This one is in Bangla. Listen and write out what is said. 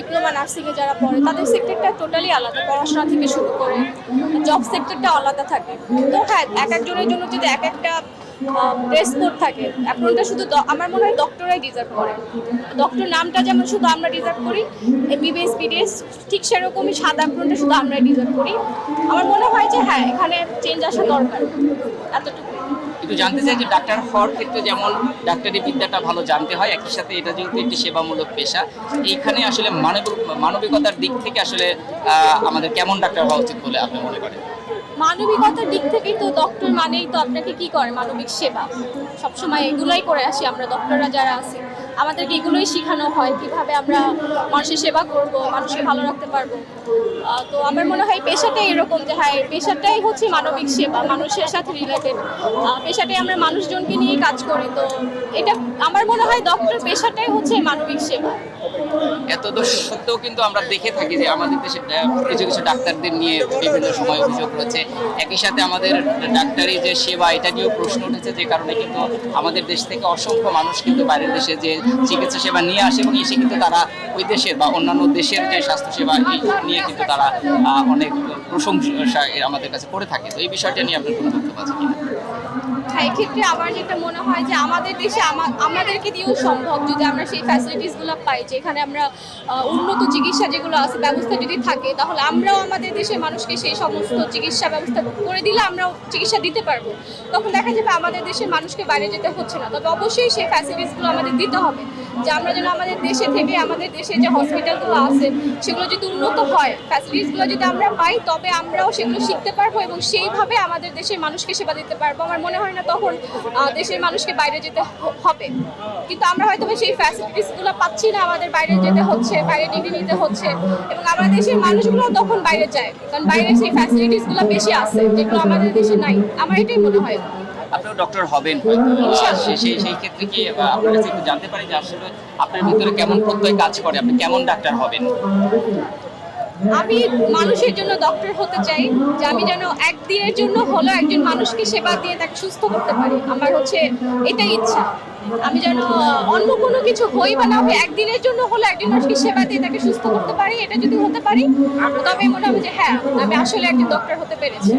ডিপ্লোমা নার্সিংয়ে যারা পড়ে, তাদের সেক্টরটা টোটালি আলাদা। পড়াশোনা থেকে শুরু করে জব সেক্টরটা আলাদা থাকে। তো হ্যাঁ এক একজনের জন্য যদি এক একটা ড্রেস কোড থাকে অ্যাপ্রনটা শুধু আমার মনে হয় ডক্টরাই ডিজার্ভ করে। ডক্টর নামটা যেমন শুধু আমরা ডিজার্ভ করি এমবিবিএস বিডিএস ঠিক সেরকমই সাদা অ্যাপ্রনটা শুধু আমরাই ডিজার্ভ করি। আমার মনে হয় যে হ্যাঁ এখানে চেঞ্জ আসা দরকার এতটুকু একটু জানতে চাই যে ডাক্তার হওয়ার ক্ষেত্রে যেমন ডাক্তারি বিদ্যাটা ভালো জানতে হয়, একই সাথে এটা যেহেতু একটি সেবামূলক পেশা, এইখানে আসলে মানবিক, মানবিকতার দিক থেকে আসলে আমাদের কেমন ডাক্তার হওয়া উচিত বলে আপনি মনে করেন? মানবিকতার দিক থেকে তো ডক্টর মানেই তো আপনাকে কি করে? মানবিক সেবা। সবসময় এগুলাই করে আসি আমরা ডক্টররা যারা আছি। আমাদেরকে এগুলোই শেখানো হয়, কীভাবে আমরা মানুষের সেবা করব, মানুষকে ভালো রাখতে পারব। তো আমার মনে হয় পেশাটাই এরকম যে হ্যাঁ পেশাটাই হচ্ছে মানবিক সেবা, মানুষের সাথে রিলেটেড পেশাটাই আমরা মানুষজনকে নিয়ে কাজ করি, তো এটা আমার মনে হয় ডক্টর পেশাটাই হচ্ছে মানবিক সেবা। এত সত্ত্বেও কিন্তু আমরা দেখে থাকি যে, আমাদের দেশে কিছু কিছু ডাক্তারদের নিয়ে বিভিন্ন সময় অভিযোগ রয়েছে। একই সাথে আমাদের ডাক্তারি যে সেবা, এটা নিয়েও প্রশ্ন উঠেছে, যে কারণে কিন্তু আমাদের দেশ থেকে অসংখ্য মানুষ কিন্তু বাইরের দেশে যে চিকিৎসা সেবা নিয়ে আসে এবং এসে কিন্তু তারা ওই দেশের বা অন্যান্য দেশের যে স্বাস্থ্যসেবা এই নিয়ে কিন্তু তারা অনেক প্রশংসা আমাদের কাছে করে থাকে। তো এই বিষয়টা নিয়ে আপনার কোনো বক্তব্য আছে কিনা? হ্যাঁ এক্ষেত্রে আমার যেটা মনে হয় যে আমাদের দেশে আমা- আমাদেরকে দিয়েও সম্ভব যদি আমরা সেই ফ্যাসিলিটিসগুলো পাই, যেখানে আমরা উন্নত চিকিৎসা যেগুলো আছে, ব্যবস্থা যদি থাকে, তাহলে আমরাও আমাদের দেশের মানুষকে সেই সমস্ত চিকিৎসা ব্যবস্থা করে দিলে আমরাও চিকিৎসা দিতে পারব। তখন দেখা যাবে আমাদের দেশের মানুষকে বাইরে যেতে হচ্ছে না। তবে অবশ্যই সেই ফ্যাসিলিটিসগুলো আমাদের দিতে হবে। যে আমরা যেন আমাদের দেশে থেকে আমাদের দেশে যে হসপিটালগুলো আছে, সেগুলো যদি উন্নত হয় ফ্যাসিলিটিসগুলো যদি আমরা পাই, তবে আমরাও সেগুলো শিখতে পারব এবং সেইভাবে আমাদের দেশের মানুষকে সেবা দিতে পারব। আমার মনে হয় না তখন দেশের মানুষকে বাইরে যেতে হবে। কিন্তু আমরা হয়তো সেই ফ্যাসিলিটিসগুলো পাচ্ছি না, আমাদের বাইরে যেতে হচ্ছে, বাইরে ডিগ্রি নিতে হচ্ছে এবং আমাদের দেশের মানুষগুলো তখন বাইরে যায়। কারণ বাইরে সেই ফ্যাসিলিটিসগুলো বেশি আছে, যেগুলো আমাদের দেশে নাই। আমার এটাই মনে হয়। আপনিও ডক্টর হবেন। সেই সেই ক্ষেত্রে কি আপনার কাছে একটু জানতে পারি যে আসলে আপনার ভিতরে কেমন প্রত্যয় কাজ করে? আপনি কেমন ডাক্তার হবেন? আমি মানুষের জন্য ডক্টর হতে চাই, যে আমি যেন একদিনের জন্য হলো একজন মানুষকে সেবা দিয়ে তাকে সুস্থ করতে পারি। আমার হচ্ছে এটাই ইচ্ছা। আমি যেন অন্য কোনো কিছু হই বা না হই, একদিনের জন্য হলো একজন মানুষকে সেবা দিয়ে তাকে সুস্থ করতে পারি, এটা যদি হতে পারি, তবে মনে হবে যে হ্যাঁ আমি আসলে একজন ডক্টর হতে পেরেছি।